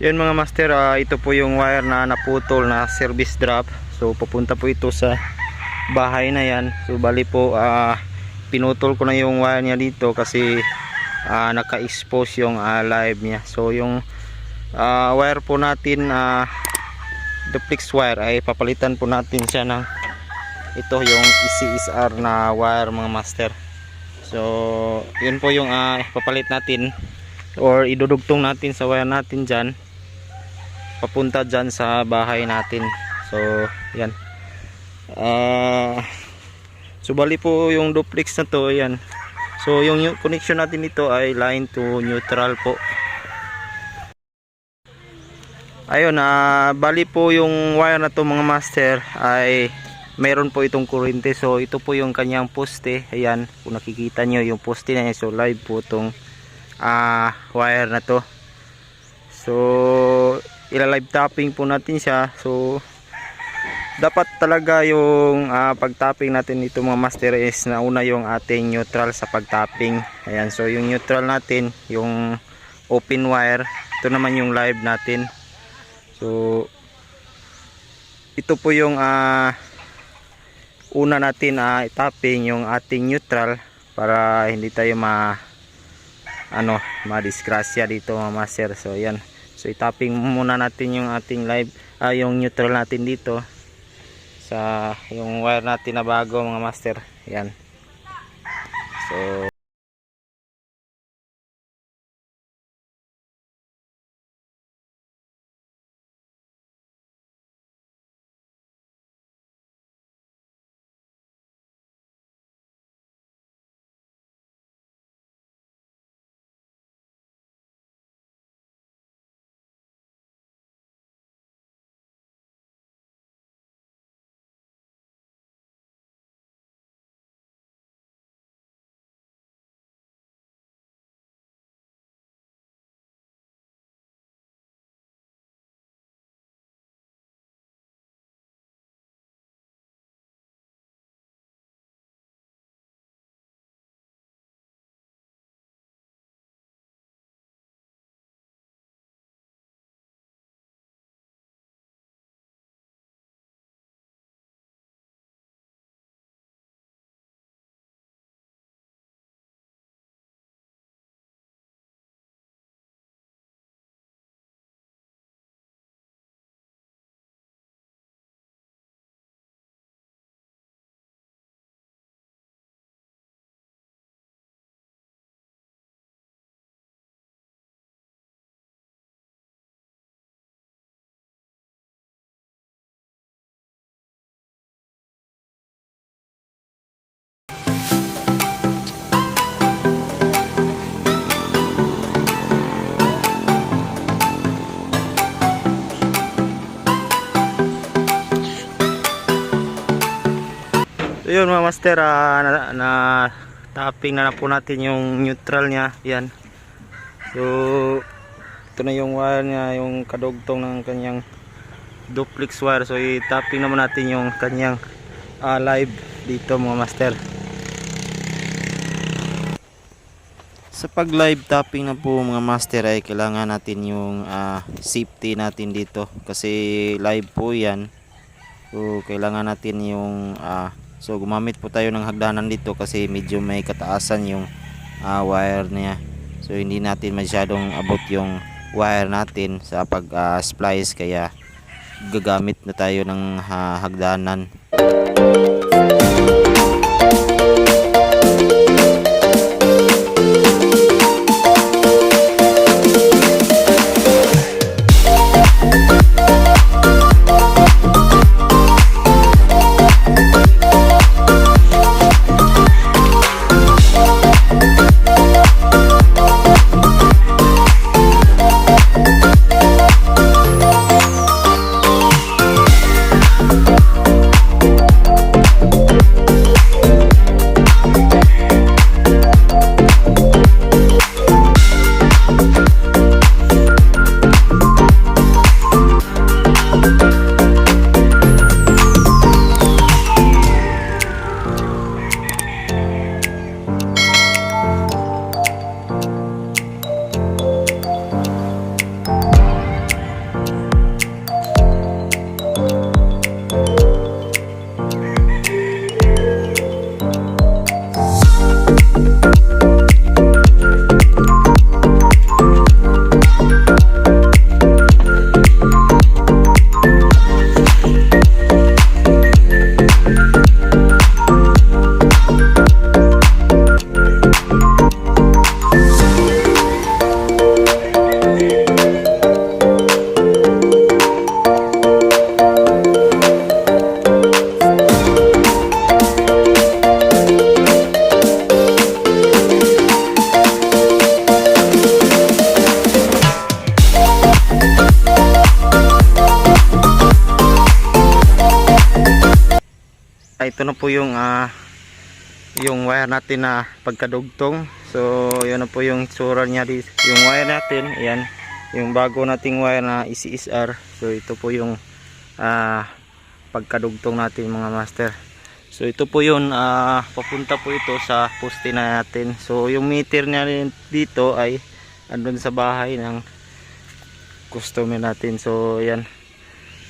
Yun mga master, ah, ito po yung wire na naputol na service drop. So papunta po ito sa bahay na yan. So bali po ah, pinutol ko na yung wire niya dito kasi ah, naka-expose yung ah, live niya. So yung ah, wire po natin ah, duplex wire ay papalitan po natin siya ng ito yung ECSR na wire mga master. So yun po yung ah, papalit natin or idudugtong natin sa wire natin dyan papunta dyan sa bahay natin. So yan. Ah so bali po yung duplex na to yan so yung connection natin dito ay line to neutral po. Ayun ah bali po yung wire na to mga master ay mayroon po itong kuryente. So ito po yung kanyang poste. Ayan kung nakikita nyo yung poste na yan so live po itong ah wire na to. So ila-live tapping po natin siya. So dapat talaga yung ah, pag-tapping natin dito mga master is nauna yung ating neutral sa pag-tapping ayan so yung neutral natin yung open wire ito naman yung live natin. So ito po yung ah, una natin ah, tapping yung ating neutral para hindi tayo ma ano madisgrasya dito mga master. So yan so itapping muna natin yung ating live ah, yung neutral natin dito sa yung wire natin na bago mga master. Yan. So So yun mga master, ah, na, na tapping na, na po natin yung neutral niya. Yan. So ito na yung wire niya, yung kadugtong ng kanyang duplex wire. So i-tapping naman natin yung kanyang ah, live dito mga master. Sa pag live tapping na po mga master ay kailangan natin yung ah, safety natin dito kasi live po yan. So kailangan natin yung ah, So gumamit po tayo ng hagdanan dito kasi medyo may kataasan yung ah, wire niya. So hindi natin masyadong abot yung wire natin sa pag ah, splice kaya gagamit na tayo ng ah, hagdanan. Po yung ah, yung wire natin na pagkadugtong. So, yun na po yung tsura niya yung wire natin. Ayan, yung bago nating wire na ECSR. So, ito po yung ah, pagkadugtong natin mga master. So, ito po yun, ah, papunta po ito sa poste na natin. So, yung meter niya dito ay andun sa bahay ng customer natin. So, ayan.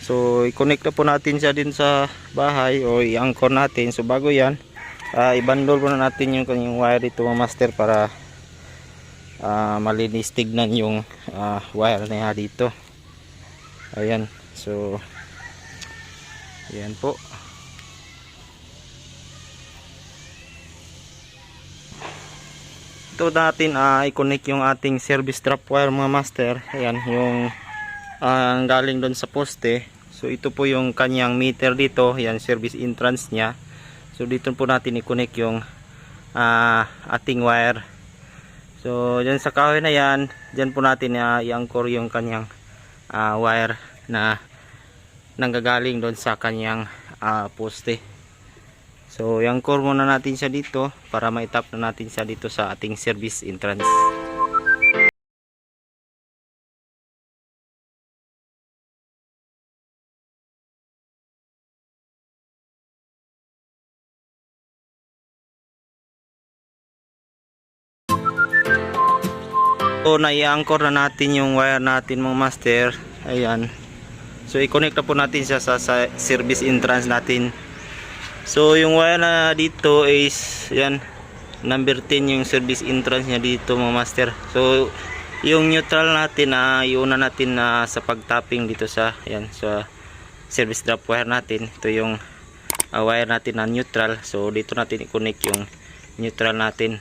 So, i-connect na po natin siya din sa bahay o i-anchor natin. So, bago yan, uh, i-bundle muna natin yung kanyang wire dito mga master para ah, malinis tignan yung ah, wire niya dito. Ayan. So, ayan po. Ito natin ah, i-connect yung ating service drop wire mga master. Ayan, yung ang galing doon sa poste. So ito po yung kanyang meter dito, yan service entrance niya. So dito po natin i-connect yung ah, ating wire. So diyan sa kahoy na yan, diyan po natin ah, i-anchor yung kanyang ah, wire na nanggagaling doon sa kanyang ah, poste. So i-anchor muna natin siya dito para maitap na natin siya dito sa ating service entrance. So nai-anchor na natin yung wire natin mga master. Ayan. So i-connect na po natin siya sa, sa service entrance natin. So yung wire na dito is yan number 10 yung service entrance niya dito mga master. So yung neutral natin na iuna natin na sa pagtapping dito sa yan sa service drop wire natin. Ito yung ah, wire natin na neutral. So dito natin i-connect yung neutral natin.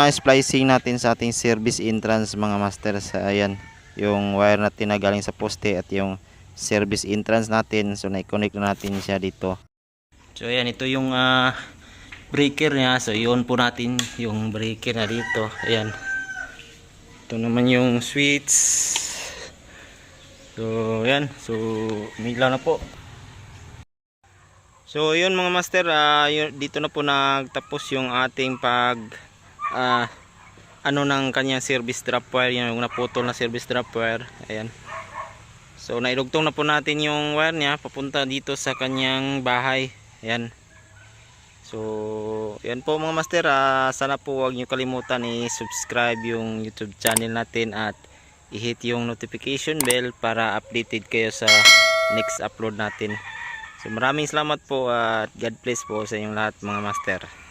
Ah, splicing natin sa ating service entrance mga master sa ayan yung wire natin na galing sa poste at yung service entrance natin. So na-connect na natin siya dito. So ayan ito yung ah, breaker niya. So yun po natin yung breaker na dito. Ayan. Ito naman yung switch. So ayan. So umilaw na po. So yun mga master, ah, yun- dito na po nagtapos yung ating pag ah, ano ng kanyang service drop wire, yun, yung naputol na service drop wire. Ayan. So nailugtong na po natin yung wire niya papunta dito sa kanyang bahay. Ayan. So yan po mga master, ah, sana po huwag niyo kalimutan i-subscribe yung YouTube channel natin at i-hit yung notification bell para updated kayo sa next upload natin. So maraming salamat po at God bless po sa inyong lahat mga master.